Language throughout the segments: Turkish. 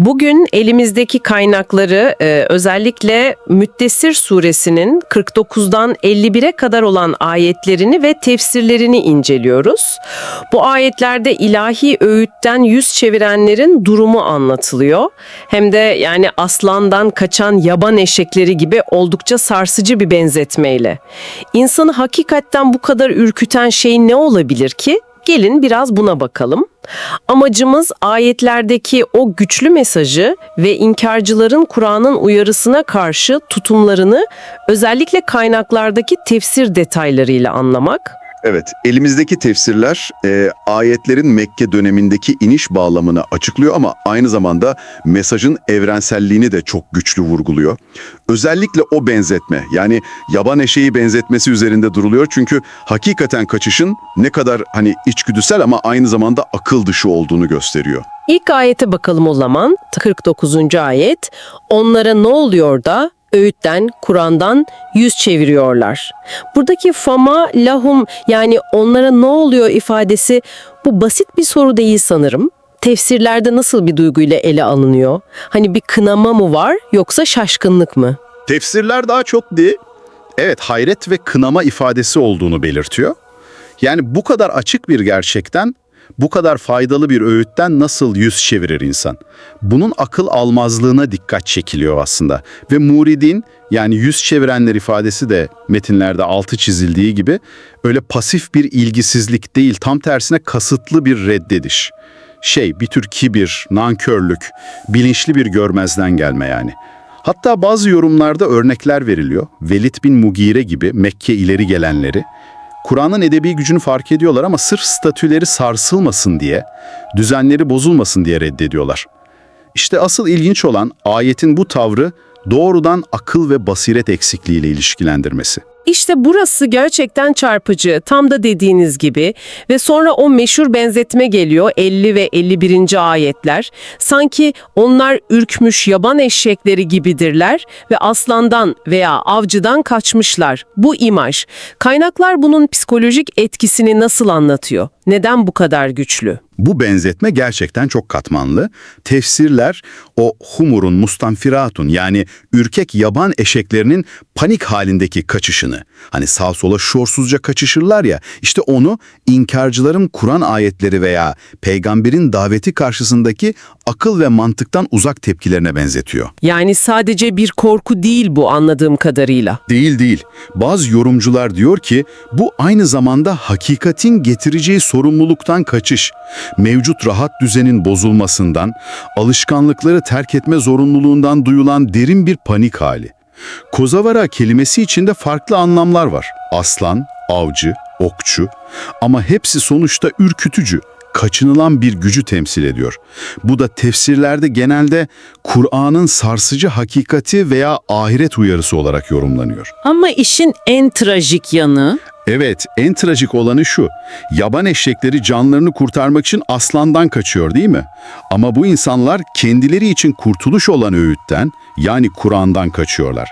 Bugün elimizdeki kaynakları e, özellikle Müddessir suresinin 49'dan 51'e kadar olan ayetlerini ve tefsirlerini inceliyoruz. Bu ayetlerde ilahi öğütten yüz çevirenlerin durumu anlatılıyor. Hem de yani aslandan kaçan yaban eşekleri gibi oldukça sarsıcı bir benzetmeyle. İnsanı hakikaten bu kadar ürküten şey ne olabilir ki? Gelin biraz buna bakalım. Amacımız ayetlerdeki o güçlü mesajı ve inkarcıların Kur'an'ın uyarısına karşı tutumlarını özellikle kaynaklardaki tefsir detaylarıyla anlamak. Evet, elimizdeki tefsirler e, ayetlerin Mekke dönemindeki iniş bağlamını açıklıyor ama aynı zamanda mesajın evrenselliğini de çok güçlü vurguluyor. Özellikle o benzetme yani yaban eşeği benzetmesi üzerinde duruluyor çünkü hakikaten kaçışın ne kadar hani içgüdüsel ama aynı zamanda akıl dışı olduğunu gösteriyor. İlk ayete bakalım o zaman. 49. ayet. Onlara ne oluyor da öğütten, Kur'an'dan yüz çeviriyorlar. Buradaki fama lahum yani onlara ne oluyor ifadesi bu basit bir soru değil sanırım. Tefsirlerde nasıl bir duyguyla ele alınıyor? Hani bir kınama mı var yoksa şaşkınlık mı? Tefsirler daha çok di, evet hayret ve kınama ifadesi olduğunu belirtiyor. Yani bu kadar açık bir gerçekten, bu kadar faydalı bir öğütten nasıl yüz çevirir insan? Bunun akıl almazlığına dikkat çekiliyor aslında. Ve muridin yani yüz çevirenler ifadesi de metinlerde altı çizildiği gibi öyle pasif bir ilgisizlik değil tam tersine kasıtlı bir reddediş. Şey bir tür kibir, nankörlük, bilinçli bir görmezden gelme yani. Hatta bazı yorumlarda örnekler veriliyor. Velid bin Mugire gibi Mekke ileri gelenleri Kur'an'ın edebi gücünü fark ediyorlar ama sırf statüleri sarsılmasın diye, düzenleri bozulmasın diye reddediyorlar. İşte asıl ilginç olan ayetin bu tavrı doğrudan akıl ve basiret eksikliğiyle ilişkilendirmesi. İşte burası gerçekten çarpıcı, tam da dediğiniz gibi ve sonra o meşhur benzetme geliyor 50 ve 51. ayetler. Sanki onlar ürkmüş yaban eşekleri gibidirler ve aslandan veya avcıdan kaçmışlar. Bu imaj. Kaynaklar bunun psikolojik etkisini nasıl anlatıyor? Neden bu kadar güçlü? Bu benzetme gerçekten çok katmanlı. Tefsirler o humurun mustanfiratun yani ürkek yaban eşeklerinin panik halindeki kaçışını, hani sağ sola şorsuzca kaçışırlar ya, işte onu inkarcıların Kur'an ayetleri veya peygamberin daveti karşısındaki akıl ve mantıktan uzak tepkilerine benzetiyor. Yani sadece bir korku değil bu anladığım kadarıyla. Değil değil. Bazı yorumcular diyor ki bu aynı zamanda hakikatin getireceği sorumluluktan kaçış, mevcut rahat düzenin bozulmasından, alışkanlıkları terk etme zorunluluğundan duyulan derin bir panik hali. Kozavara kelimesi içinde farklı anlamlar var. Aslan, avcı, okçu ama hepsi sonuçta ürkütücü, kaçınılan bir gücü temsil ediyor. Bu da tefsirlerde genelde Kur'an'ın sarsıcı hakikati veya ahiret uyarısı olarak yorumlanıyor. Ama işin en trajik yanı Evet, en trajik olanı şu. Yaban eşekleri canlarını kurtarmak için aslandan kaçıyor değil mi? Ama bu insanlar kendileri için kurtuluş olan öğütten, yani Kur'an'dan kaçıyorlar.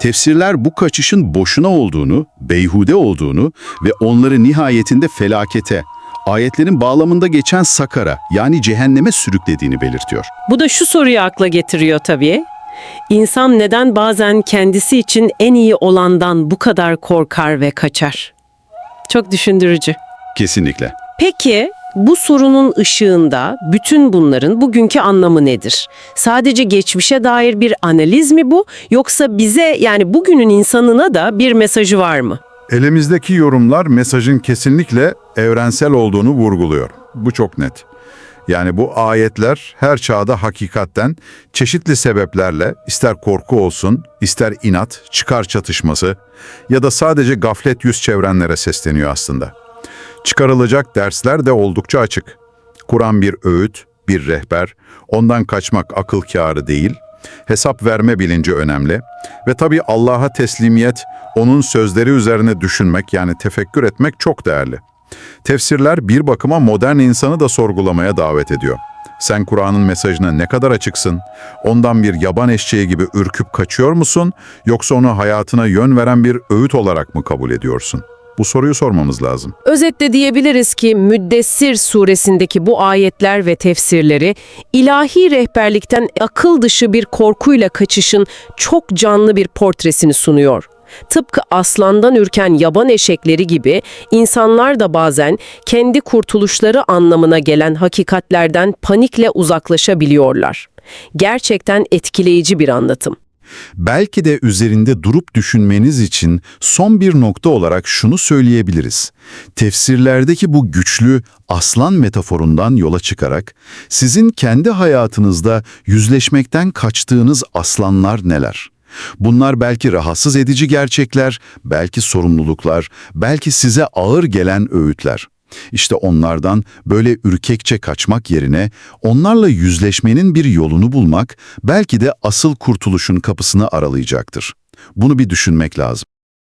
Tefsirler bu kaçışın boşuna olduğunu, beyhude olduğunu ve onları nihayetinde felakete, ayetlerin bağlamında geçen sakara yani cehenneme sürüklediğini belirtiyor. Bu da şu soruyu akla getiriyor tabii. İnsan neden bazen kendisi için en iyi olandan bu kadar korkar ve kaçar? Çok düşündürücü. Kesinlikle. Peki bu sorunun ışığında bütün bunların bugünkü anlamı nedir? Sadece geçmişe dair bir analiz mi bu yoksa bize yani bugünün insanına da bir mesajı var mı? Elimizdeki yorumlar mesajın kesinlikle evrensel olduğunu vurguluyor. Bu çok net. Yani bu ayetler her çağda hakikatten çeşitli sebeplerle ister korku olsun, ister inat, çıkar çatışması ya da sadece gaflet yüz çevrenlere sesleniyor aslında. Çıkarılacak dersler de oldukça açık. Kur'an bir öğüt, bir rehber, ondan kaçmak akıl kârı değil, hesap verme bilinci önemli ve tabii Allah'a teslimiyet, onun sözleri üzerine düşünmek yani tefekkür etmek çok değerli. Tefsirler bir bakıma modern insanı da sorgulamaya davet ediyor. Sen Kur'an'ın mesajına ne kadar açıksın? Ondan bir yaban eşeği gibi ürküp kaçıyor musun? Yoksa onu hayatına yön veren bir öğüt olarak mı kabul ediyorsun? Bu soruyu sormamız lazım. Özetle diyebiliriz ki Müddessir suresindeki bu ayetler ve tefsirleri ilahi rehberlikten akıl dışı bir korkuyla kaçışın çok canlı bir portresini sunuyor. Tıpkı aslandan ürken yaban eşekleri gibi insanlar da bazen kendi kurtuluşları anlamına gelen hakikatlerden panikle uzaklaşabiliyorlar. Gerçekten etkileyici bir anlatım. Belki de üzerinde durup düşünmeniz için son bir nokta olarak şunu söyleyebiliriz. Tefsirlerdeki bu güçlü aslan metaforundan yola çıkarak sizin kendi hayatınızda yüzleşmekten kaçtığınız aslanlar neler? Bunlar belki rahatsız edici gerçekler, belki sorumluluklar, belki size ağır gelen öğütler. İşte onlardan böyle ürkekçe kaçmak yerine onlarla yüzleşmenin bir yolunu bulmak belki de asıl kurtuluşun kapısını aralayacaktır. Bunu bir düşünmek lazım.